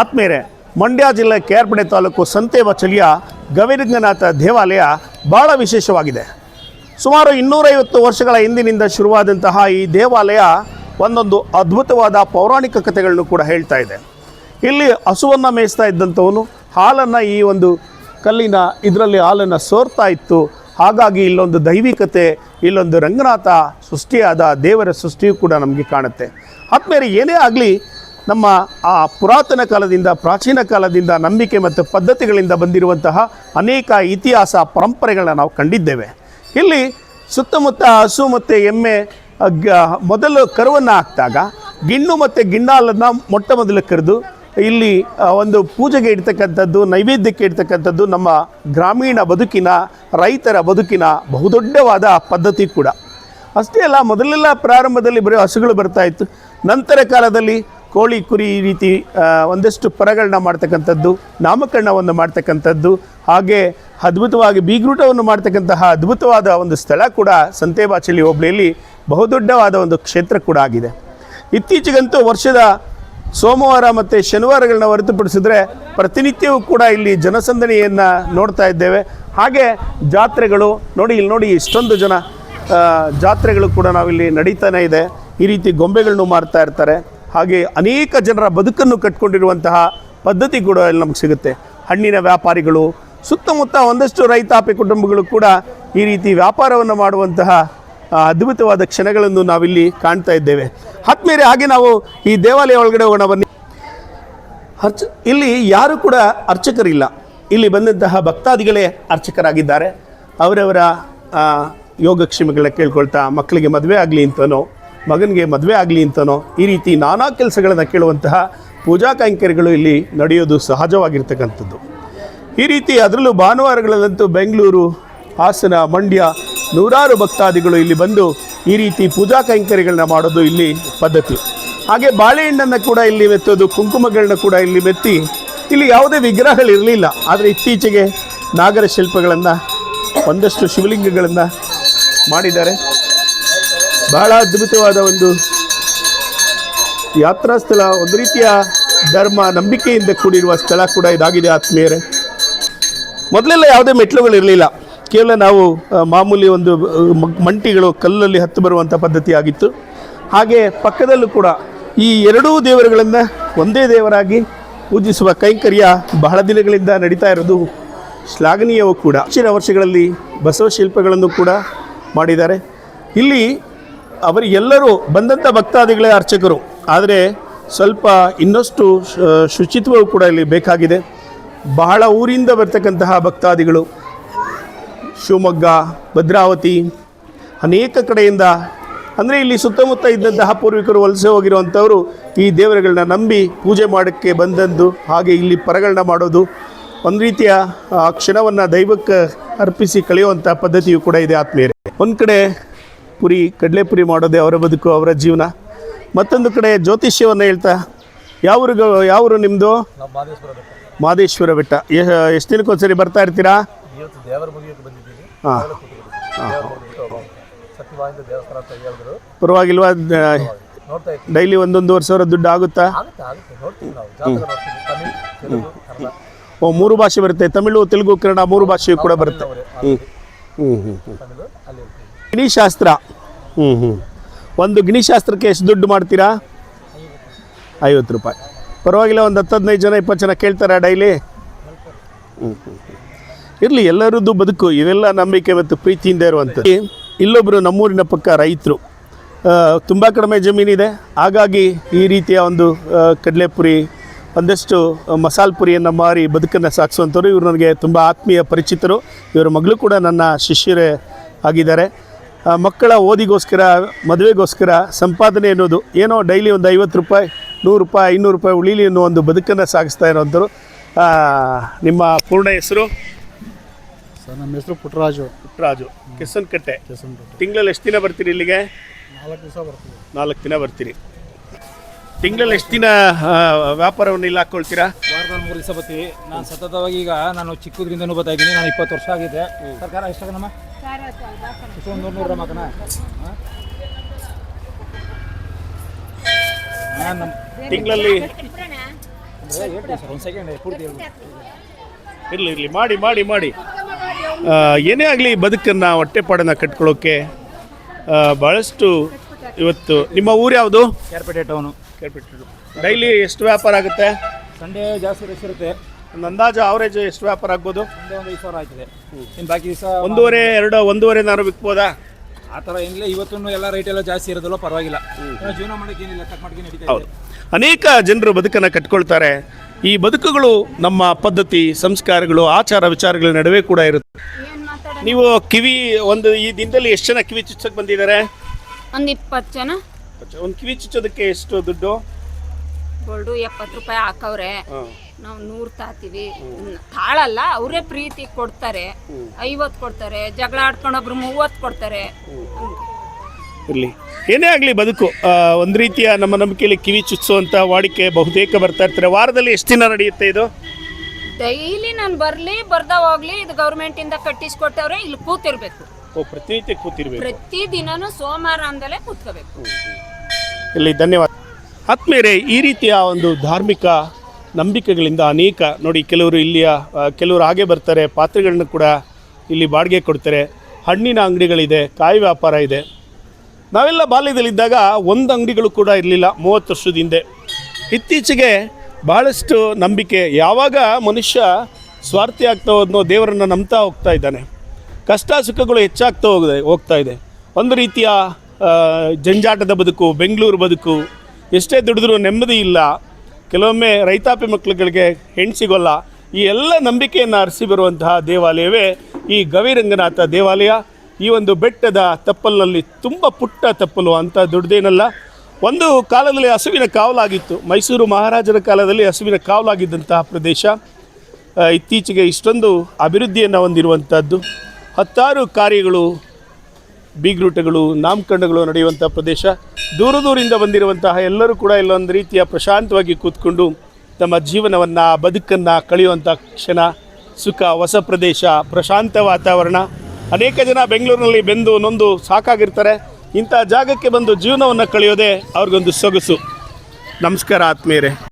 ಆತ್ಮೇರೆ ಮಂಡ್ಯ ಜಿಲ್ಲೆ ಕೇರ್ಪಡೆ ತಾಲೂಕು ಸಂತೇಬಚಲಿಯ ಗವಿರಂಗನಾಥ ದೇವಾಲಯ ಬಹಳ ವಿಶೇಷವಾಗಿದೆ. ಸುಮಾರು ಇನ್ನೂರೈವತ್ತು ವರ್ಷಗಳ ಹಿಂದಿನಿಂದ ಶುರುವಾದಂತಹ ಈ ದೇವಾಲಯ ಒಂದೊಂದು ಅದ್ಭುತವಾದ ಪೌರಾಣಿಕ ಕಥೆಗಳನ್ನು ಕೂಡ ಹೇಳ್ತಾ ಇದೆ. ಇಲ್ಲಿ ಹಸುವನ್ನು ಮೇಯಿಸ್ತಾ ಇದ್ದಂಥವನು ಹಾಲನ್ನು ಈ ಒಂದು ಕಲ್ಲಿನ ಇದರಲ್ಲಿ ಹಾಲನ್ನು ಸೋರ್ತಾ ಇತ್ತು. ಹಾಗಾಗಿ ಇಲ್ಲೊಂದು ದೈವಿಕತೆ, ಇಲ್ಲೊಂದು ರಂಗನಾಥ ಸೃಷ್ಟಿಯಾದ ದೇವರ ಸೃಷ್ಟಿಯು ಕೂಡ ನಮಗೆ ಕಾಣುತ್ತೆ. ಆದ್ಮೇಲೆ ಏನೇ ಆಗಲಿ ನಮ್ಮ ಆ ಪುರಾತನ ಕಾಲದಿಂದ, ಪ್ರಾಚೀನ ಕಾಲದಿಂದ ನಂಬಿಕೆ ಮತ್ತು ಪದ್ಧತಿಗಳಿಂದ ಬಂದಿರುವಂತಹ ಅನೇಕ ಇತಿಹಾಸ ಪರಂಪರೆಗಳನ್ನ ನಾವು ಕಂಡಿದ್ದೇವೆ. ಇಲ್ಲಿ ಸುತ್ತಮುತ್ತ ಹಸು ಮತ್ತು ಎಮ್ಮೆ ಮೊದಲು ಕರುವನ್ನು ಹಾಕಿದಾಗ, ಗಿಣ್ಣು ಮತ್ತು ಗಿಣ್ಣಾಲನ್ನು ಮೊಟ್ಟ ಮೊದಲು ಕರೆದು, ಇಲ್ಲಿ ಒಂದು ಪೂಜೆಗೆ ಇಡ್ತಕ್ಕಂಥದ್ದು, ನೈವೇದ್ಯಕ್ಕೆ ಇಡ್ತಕ್ಕಂಥದ್ದು ನಮ್ಮ ಗ್ರಾಮೀಣ ಬದುಕಿನ, ರೈತರ ಬದುಕಿನ ಬಹುದೊಡ್ಡವಾದ ಪದ್ಧತಿ ಕೂಡ. ಅಷ್ಟೇ ಅಲ್ಲ, ಮೊದಲೆಲ್ಲ ಪ್ರಾರಂಭದಲ್ಲಿ ಬರೀ ಹಸುಗಳು ಬರ್ತಾ ಇತ್ತು. ನಂತರ ಕಾಲದಲ್ಲಿ ಕೋಳಿ ಕುರಿ ಈ ರೀತಿ ಒಂದಷ್ಟು ಪರಗಳನ್ನ ಮಾಡ್ತಕ್ಕಂಥದ್ದು, ನಾಮಕರಣವನ್ನು ಮಾಡ್ತಕ್ಕಂಥದ್ದು, ಹಾಗೆ ಅದ್ಭುತವಾಗಿ ಬೀಗ್ರೂಟವನ್ನು ಮಾಡ್ತಕ್ಕಂತಹ ಅದ್ಭುತವಾದ ಒಂದು ಸ್ಥಳ ಕೂಡ ಸಂತೆಬಾಚಲಿ ಹೋಬಳಿಯಲ್ಲಿ ಬಹುದೊಡ್ಡವಾದ ಒಂದು ಕ್ಷೇತ್ರ ಕೂಡ ಆಗಿದೆ. ಇತ್ತೀಚೆಗಂತೂ ವರ್ಷದ ಸೋಮವಾರ ಮತ್ತು ಶನಿವಾರಗಳನ್ನ ಹೊರತುಪಡಿಸಿದ್ರೆ ಪ್ರತಿನಿತ್ಯವೂ ಕೂಡ ಇಲ್ಲಿ ಜನಸಂದಣಿಯನ್ನು ನೋಡ್ತಾ ಇದ್ದೇವೆ. ಹಾಗೆ ಜಾತ್ರೆಗಳು, ನೋಡಿ, ಇಲ್ಲಿ ನೋಡಿ ಇಷ್ಟೊಂದು ಜನ ಜಾತ್ರೆಗಳು ಕೂಡ ನಾವಿಲ್ಲಿ ನಡೀತಾನೆ ಇದೆ. ಈ ರೀತಿ ಗೊಂಬೆಗಳನ್ನು ಮಾರ್ತಾ ಇರ್ತಾರೆ. ಹಾಗೆ ಅನೇಕ ಜನರ ಬದುಕನ್ನು ಕಟ್ಕೊಂಡಿರುವಂತಹ ಪದ್ಧತಿ ಕೂಡ ಇಲ್ಲಿ ನಮಗೆ ಸಿಗುತ್ತೆ. ಹಣ್ಣಿನ ವ್ಯಾಪಾರಿಗಳು, ಸುತ್ತಮುತ್ತ ಒಂದಷ್ಟು ರೈತಾಪಿ ಕುಟುಂಬಗಳು ಕೂಡ ಈ ರೀತಿ ವ್ಯಾಪಾರವನ್ನು ಮಾಡುವಂತಹ ಅದ್ಭುತವಾದ ಕ್ಷಣಗಳನ್ನು ನಾವಿಲ್ಲಿ ಕಾಣ್ತಾ ಇದ್ದೇವೆ. ಹತ್ಮೇಲೆ ಹಾಗೆ ನಾವು ಈ ದೇವಾಲಯ ಒಳಗಡೆ ಹೋಗೋಣ, ಬನ್ನಿ. ಅರ್ಚ, ಇಲ್ಲಿ ಯಾರು ಕೂಡ ಅರ್ಚಕರಿಲ್ಲ. ಇಲ್ಲಿ ಬಂದಂತಹ ಭಕ್ತಾದಿಗಳೇ ಅರ್ಚಕರಾಗಿದ್ದಾರೆ. ಅವರವರ ಯೋಗಕ್ಷೇಮಗಳ ಕೇಳ್ಕೊಳ್ತಾ ಮಕ್ಕಳಿಗೆ ಮದುವೆ ಆಗಲಿ ಅಂತನೋ ಮಗನಿಗೆ ಮದುವೆ ಆಗಲಿ ಅಂತನೋ, ಈ ರೀತಿ ನಾನಾ ಕೆಲಸಗಳನ್ನು ಕೇಳುವಂತಹ ಪೂಜಾ ಕೈಂಕರ್ಯಗಳು ಇಲ್ಲಿ ನಡೆಯೋದು ಸಹಜವಾಗಿರ್ತಕ್ಕಂಥದ್ದು. ಈ ರೀತಿ ಅದರಲ್ಲೂ ಭಾನುವಾರಗಳಲ್ಲಂತೂ ಬೆಂಗಳೂರು, ಹಾಸನ, ಮಂಡ್ಯ ನೂರಾರು ಭಕ್ತಾದಿಗಳು ಇಲ್ಲಿ ಬಂದು ಈ ರೀತಿ ಪೂಜಾ ಕೈಂಕರ್ಯಗಳನ್ನ ಮಾಡೋದು ಇಲ್ಲಿ ಪದ್ಧತಿ. ಹಾಗೆ ಬಾಳೆಹಣ್ಣನ್ನು ಕೂಡ ಇಲ್ಲಿ ಮೆತ್ತೋದು ಕುಂಕುಮಗಳನ್ನ ಕೂಡ ಇಲ್ಲಿ ಮೆತ್ತಿ, ಇಲ್ಲಿ ಯಾವುದೇ ವಿಗ್ರಹಗಳಿರಲಿಲ್ಲ. ಆದರೆ ಇತ್ತೀಚೆಗೆ ನಾಗರ ಶಿಲ್ಪಗಳನ್ನು, ಒಂದಷ್ಟು ಶಿವಲಿಂಗಗಳನ್ನು ಮಾಡಿದ್ದಾರೆ. ಬಹಳ ಅದ್ಭುತವಾದ ಒಂದು ಯಾತ್ರಾ ಸ್ಥಳ, ಒಂದು ರೀತಿಯ ಧರ್ಮ, ನಂಬಿಕೆಯಿಂದ ಕೂಡಿರುವ ಸ್ಥಳ ಕೂಡ ಇದಾಗಿದೆ ಆತ್ಮೀಯರೇ. ಮೊದಲೆಲ್ಲ ಯಾವುದೇ ಮೆಟ್ಲುಗಳಿರಲಿಲ್ಲ ಕೇವಲ ನಾವು ಮಾಮೂಲಿ ಒಂದು ಮಂಟಿಗಳು, ಕಲ್ಲಲ್ಲಿ ಹತ್ತು ಬರುವಂಥ ಪದ್ಧತಿ ಆಗಿತ್ತು. ಹಾಗೆ ಪಕ್ಕದಲ್ಲೂ ಕೂಡ ಈ ಎರಡೂ ದೇವರುಗಳನ್ನು ಒಂದೇ ದೇವರಾಗಿ ಪೂಜಿಸುವ ಕೈಂಕರ್ಯ ಬಹಳ ದಿನಗಳಿಂದ ನಡೀತಾ ಇರೋದು ಶ್ಲಾಘನೀಯವೂ ಕೂಡ. ಹೆಚ್ಚಿನ ವರ್ಷಗಳಲ್ಲಿ ಬಸವ ಶಿಲ್ಪಗಳನ್ನು ಕೂಡ ಮಾಡಿದ್ದಾರೆ. ಇಲ್ಲಿ ಅವರಿಗೆಲ್ಲರೂ ಬಂದಂಥ ಭಕ್ತಾದಿಗಳೇ ಅರ್ಚಕರು. ಆದರೆ ಸ್ವಲ್ಪ ಇನ್ನಷ್ಟು ಶುಚಿತ್ವವು ಕೂಡ ಇಲ್ಲಿ ಬೇಕಾಗಿದೆ. ಬಹಳ ಊರಿಂದ ಬರ್ತಕ್ಕಂತಹ ಭಕ್ತಾದಿಗಳು, ಶಿವಮೊಗ್ಗ, ಭದ್ರಾವತಿ, ಅನೇಕ ಕಡೆಯಿಂದ, ಅಂದರೆ ಇಲ್ಲಿ ಸುತ್ತಮುತ್ತ ಇದ್ದಂತಹ ಪೂರ್ವಿಕರು ವಲಸೆ ಹೋಗಿರುವಂಥವರು ಈ ದೇವರುಗಳನ್ನ ನಂಬಿ ಪೂಜೆ ಮಾಡೋಕ್ಕೆ ಬಂದದ್ದು, ಹಾಗೆ ಇಲ್ಲಿ ಪರಗಳನ್ನ ಮಾಡೋದು. ಒಂದು ರೀತಿಯ, ಆ, ಕ್ಷಣವನ್ನು ದೈವಕ್ಕೆ ಅರ್ಪಿಸಿ ಕಳೆಯುವಂಥ ಪದ್ಧತಿಯು ಕೂಡ ಇದೆ ಆತ್ಮೀಯರೇ. ಒಂದು ಕಡೆ ಪುರಿ ಕಡಲೆಪುರಿ ಮಾಡೋದೇ ಅವರ ಬದುಕು ಅವರ ಜೀವನ. ಮತ್ತೊಂದು ಕಡೆ ಜ್ಯೋತಿಷ್ಯವನ್ನು ಹೇಳ್ತಾ ಯಾವರು ಯಾವರು ಯಾವ ನಿಮ್ಮದು ಮಾದೇಶ್ವರ ಬೆಟ್ಟ. ಎಷ್ಟು ದಿನಕ್ಕೊಂದ್ಸರಿ ಬರ್ತಾ ಇರ್ತೀರಾ? ಹಾಂ. ಪರವಾಗಿಲ್ವಾ? ಡೈಲಿ ಒಂದೊಂದುವರೆ ಸಾವಿರ ದುಡ್ಡು ಆಗುತ್ತಾ? ಓ ಮೂರು ಭಾಷೆ ಬರುತ್ತೆ. ತಮಿಳು ತೆಲುಗು ಕನ್ನಡ ಮೂರು ಭಾಷೆಯು ಕೂಡ ಬರುತ್ತೆ. ಹ್ಞೂ ಹ್ಞೂ ಹ್ಞೂ ಗಿಣಿಶಾಸ್ತ್ರ. ಹ್ಞೂ ಹ್ಞೂ ಒಂದು ಗಿಣಿಶಾಸ್ತ್ರಕ್ಕೆ ಎಷ್ಟು ದುಡ್ಡು ಮಾಡ್ತೀರಾ? ಐವತ್ತು ರೂಪಾಯಿ. ಪರವಾಗಿಲ್ಲ ಒಂದು ಹತ್ತು ಹದಿನೈದು ಜನ ಇಪ್ಪತ್ತು ಜನ ಕೇಳ್ತಾರಾ ಡೈಲಿ. ಹ್ಞೂ ಹ್ಞೂ ಇರಲಿ ಎಲ್ಲರದ್ದು ಬದುಕು ಇವೆಲ್ಲ ನಂಬಿಕೆ ಮತ್ತು ಪ್ರೀತಿಯಿಂದ ಇರುವಂಥದ್ದು. ಇಲ್ಲೊಬ್ಬರು ನಮ್ಮೂರಿನ ಪಕ್ಕ ರೈತರು. ತುಂಬ ಕಡಿಮೆ ಜಮೀನಿದೆ. ಹಾಗಾಗಿ ಈ ರೀತಿಯ ಒಂದು ಕಡಲೆಪುರಿ ಒಂದಷ್ಟು ಮಸಾಲ ಪುರಿಯನ್ನು ಮಾರಿ ಬದುಕನ್ನು ಸಾಗಿಸುವಂಥವ್ರು ಇವರು ನನಗೆ ತುಂಬ ಆತ್ಮೀಯ ಪರಿಚಿತರು. ಇವರ ಮಗಳು ಕೂಡ ನನ್ನ ಶಿಷ್ಯರೇ ಆಗಿದ್ದಾರೆ. ಮಕ್ಕಳ ಓದಿಗೋಸ್ಕರ ಮದುವೆಗೋಸ್ಕರ ಸಂಪಾದನೆ ಅನ್ನೋದು ಏನೋ ಡೈಲಿ ಒಂದು ಐವತ್ತು ರೂಪಾಯಿ ನೂರು ರೂಪಾಯಿ ಐನೂರು ರೂಪಾಯಿ ಉಳಿಲಿ ಅನ್ನೋ ಒಂದು ಬದುಕನ್ನು ಸಾಗಿಸ್ತಾ ಇರೋವಂಥವ್ರು ಆ, ನಿಮ್ಮ ಪೂರ್ಣ ಹೆಸರು? ಸರ್ ನಮ್ಮ ಹೆಸರು ಪುಟ್ಟರಾಜು ಪುಟ್ಟರಾಜು ಕೆಸನ್ಕಟ್ಟೆ. ತಿಂಗಳಲ್ಲಿ ಎಷ್ಟು ದಿನ ಬರ್ತೀರಿ ಇಲ್ಲಿಗೆ? ನಾಲ್ಕು ದಿವಸ ಬರ್ತೀವಿ. ನಾಲ್ಕು ದಿನ ಬರ್ತೀರಿ. ತಿಂಗಳಲ್ಲಿ ಎಷ್ಟು ದಿನ ವ್ಯಾಪಾರವನ್ನು ಇಲ್ಲಿ ಹಾಕ್ಕೊಳ್ತೀರಾ? ವಾರದಲ್ಲಿ ಮೂರು ದಿವಸ ಬರ್ತೀವಿ. ನಾನು ಸತತವಾಗಿ ಈಗ ನಾನು ಚಿಕ್ಕದ್ರಿಂದನೂ ಬರ್ತಾ ಇದ್ದೀನಿ. ನಾನು ಇಪ್ಪತ್ತು ವರ್ಷ ಆಗಿದೆ. ಸರ್ಕಾರ ಎಷ್ಟಾಗನಮ್ಮ ಎಷ್ಟು ಒಂದು ನೂರು ನೂರ ಮಗನ ನಮ್ಮ ತಿಂಗಳಲ್ಲಿ ಒಂದು ಸೆಕೆಂಡ್ ಪೂರ್ತಿ. ಇರಲಿ ಇರಲಿ ಮಾಡಿ ಮಾಡಿ ಮಾಡಿ. ಏನೇ ಆಗಲಿ ಬದುಕನ್ನು ಹೊಟ್ಟೆಪಾಡನ್ನು ಕಟ್ಕೊಳ್ಳೋಕ್ಕೆ ಆ, ಭಾಳಷ್ಟು ಇವತ್ತು ನಿಮ್ಮ ಊರು ಯಾವುದು? ಕೇರ್ಪೇಟೆ ಟೌನು. ಡೈಲಿ ಎಷ್ಟು ವ್ಯಾಪಾರ ಆಗುತ್ತೆ? ಸಂಡೇ ಜಾಸ್ತಿ ರಶ್ ಇರುತ್ತೆ. ಒಂದು ಅಂದಾಜು ಅವರೇಜ್ ಎಷ್ಟು ವ್ಯಾಪಾರ ಆಗ್ಬೋದು? ಒಂದೇ ಒಂದು ಐದು ಸಾವಿರ ಆಯ್ತದೆ. ಇನ್ನು ಬಾಕಿ ದಿವಸ ಒಂದೂವರೆ ಎರಡು ಒಂದೂವರೆ ನಾನು ಬಿಕ್ಬೋದಾ? ಆ ಥರ ಏನಿಲ್ಲ ಇವತ್ತು ಎಲ್ಲ ರೇಟ್ ಎಲ್ಲ ಜಾಸ್ತಿ ಇರೋದಲ್ಲ ಪರವಾಗಿಲ್ಲ. ಏನೋ ಜೀವನ ಮಾಡೋಕೆ ಏನಿಲ್ಲ ತಕ್ಕ ಮಾಡ್ಕೊಂಡು ನಡೀತಾ ಹೌದು. ಇದೆ ಅನೇಕ ಜನರು ಬದುಕನ್ನು ಕಟ್ಕೊಳ್ತಾರೆ. ಈ ಬದುಕುಗಳು ನಮ್ಮ ಪದ್ಧತಿ ಸಂಸ್ಕಾರಗಳು ಆಚಾರ ವಿಚಾರಗಳ ನಡುವೆ ಕೂಡ ಇರುತ್ತೆ. ನೀವು ಕಿವಿ ಒಂದು ಈ ದಿನದಲ್ಲಿ ಎಷ್ಟು ಜನ ಕಿವಿ ಚುಚ್ಚಕ್ಕೆ ಬಂದಿದ್ದಾರೆ? ಒಂದು ಇಪ್ಪತ್ತು ಜನ. ಒಂದು ಕಿವಿ ಚುಚ್ಚೋದಕ್ಕೆ ಎಷ್ಟು ದುಡ್ಡು? ಗೋಲ್ಡು ಎಪ್ಪತ್ತು ರೂಪಾಯಿ ಹಾಕವ್ರೆ. ನಾವು ನೂರು ತಾತೀವಿ. ತಾಳಲ್ಲ ಅವರೇ ಪ್ರೀತಿ ಕೊಡ್ತಾರೆ. ಐವತ್ತು ಕೊಡ್ತಾರೆ ಜಗಳ ಆಡ್ಕೊಂಡೊಬ್ರು ಮೂವತ್ತು ಕೊಡ್ತಾರೆ. ಇರಲಿ. ಏನೇ ಆಗಲಿ ಬದುಕು. ಒಂದ ರೀತಿಯ ನಮ್ಮ ನಂಬಿಕೆಯಲ್ಲಿ ಕಿವಿ ಚುಚ್ಚುವಂಥ ವಾಡಿಕೆ ಬಹುತೇಕ ಬರ್ತಾ ಇರ್ತಾರೆ ವಾರದಲ್ಲಿ ಎಷ್ಟು ದಿನ ನಡೆಯುತ್ತೆ ಇದು? ಡೈಲಿ ನಾನು ಬರಲಿ ಬರ್ದ ಹೋಗ್ಲಿ ಇದು ಗೌರ್ಮೆಂಟಿಂದ ಕಟ್ಟಿಸ್ಕೊಟ್ಟವ್ರೆ ಇಲ್ಲಿ ಕೂತಿರ್ಬೇಕು. ಓ ಪ್ರತಿನಿತ್ಯ ಕೂತಿರ್ಬೇಕು? ಪ್ರತಿ ದಿನನೂ ಸೋಮವಾರ ಅಂದಲೇ ಕೂತ್ಕೋಬೇಕು. ಇಲ್ಲಿ ಧನ್ಯವಾದ. ಆತ್ಮೀಯರೇ ಈ ರೀತಿಯ ಒಂದು ಧಾರ್ಮಿಕ ನಂಬಿಕೆಗಳಿಂದ ಅನೇಕ, ನೋಡಿ ಕೆಲವರು ಇಲ್ಲಿಯ ಕೆಲವರು ಹಾಗೆ ಬರ್ತಾರೆ, ಪಾತ್ರೆಗಳನ್ನ ಕೂಡ ಇಲ್ಲಿ ಬಾಡಿಗೆ ಕೊಡ್ತಾರೆ. ಹಣ್ಣಿನ ಅಂಗಡಿಗಳಿದೆ, ಕಾಯಿ ವ್ಯಾಪಾರ ಇದೆ. ನಾವೆಲ್ಲ ಬಾಲ್ಯದಲ್ಲಿದ್ದಾಗ ಒಂದು ಅಂಗಡಿಗಳು ಕೂಡ ಇರಲಿಲ್ಲ, ಮೂವತ್ತು ವರ್ಷದ ಹಿಂದೆ. ಇತ್ತೀಚೆಗೆ ಬಹಳಷ್ಟು ನಂಬಿಕೆ, ಯಾವಾಗ ಮನುಷ್ಯ ಸ್ವಾರ್ಥಿ ಆಗ್ತಾ ಹೋದ್ನೋ ದೇವರನ್ನು ನಂಬ್ತಾ ಹೋಗ್ತಾ ಇದ್ದಾನೆ. ಕಷ್ಟ ಸುಖಗಳು ಹೆಚ್ಚಾಗ್ತಾ ಹೋಗಿದೆ, ಹೋಗ್ತಾ ಇದೆ. ಒಂದು ರೀತಿಯ ಜಂಜಾಟದ ಬದುಕು, ಬೆಂಗಳೂರು ಬದುಕು ಎಷ್ಟೇ ದುಡಿದ್ರು ನೆಮ್ಮದಿ ಇಲ್ಲ. ಕೆಲವೊಮ್ಮೆ ರೈತಾಪಿ ಮಕ್ಕಳುಗಳಿಗೆ ಹೆಣ್ಣು ಸಿಗೋಲ್ಲ ಈ ಎಲ್ಲ ನಂಬಿಕೆಯನ್ನು ಅರಸಿ ಬರುವಂತಹ ದೇವಾಲಯವೇ ಈ ಗವಿರಂಗನಾಥ ದೇವಾಲಯ. ಈ ಒಂದು ಬೆಟ್ಟದ ತಪ್ಪಲಿನಲ್ಲಿ ತುಂಬ ಪುಟ್ಟ ತಪ್ಪಲು ಅಂತ ದೊಡ್ಡದೇನಲ್ಲ ಒಂದು ಕಾಲದಲ್ಲಿ ಹಸುವಿನ ಕಾವಲಾಗಿತ್ತು. ಮೈಸೂರು ಮಹಾರಾಜರ ಕಾಲದಲ್ಲಿ ಹಸುವಿನ ಕಾವಲಾಗಿದ್ದಂತಹ ಪ್ರದೇಶ. ಇತ್ತೀಚೆಗೆ ಇಷ್ಟೊಂದು ಅಭಿವೃದ್ಧಿಯನ್ನು ಹೊಂದಿರುವಂಥದ್ದು ಹತ್ತಾರು ಕಾರ್ಯಗಳು ಬೀಗ್ರೂಟಗಳು, ನಾಮಕರಣಗಳು ನಡೆಯುವಂಥ ಪ್ರದೇಶ. ದೂರ ದೂರಿಂದ ಬಂದಿರುವಂತಹ ಎಲ್ಲರೂ ಕೂಡ ಇಲ್ಲೊಂದು ರೀತಿಯ ಪ್ರಶಾಂತವಾಗಿ ಕೂತ್ಕೊಂಡು ತಮ್ಮ ಜೀವನವನ್ನು, ಬದುಕನ್ನು ಕಳೆಯುವಂಥ ಕ್ಷಣ. ಸುಖ, ಹೊಸ ಪ್ರದೇಶ, ಪ್ರಶಾಂತ ವಾತಾವರಣ. ಅನೇಕ ಜನ ಬೆಂಗಳೂರಿನಲ್ಲಿ ಬೆಂದು ನೊಂದು ಸಾಕಾಗಿರ್ತಾರೆ. ಇಂಥ ಜಾಗಕ್ಕೆ ಬಂದು ಜೀವನವನ್ನು ಕಳೆಯೋದೇ ಅವ್ರಿಗೊಂದು ಸೊಗಸು. ನಮಸ್ಕಾರ ಆತ್ಮೀಯರೇ.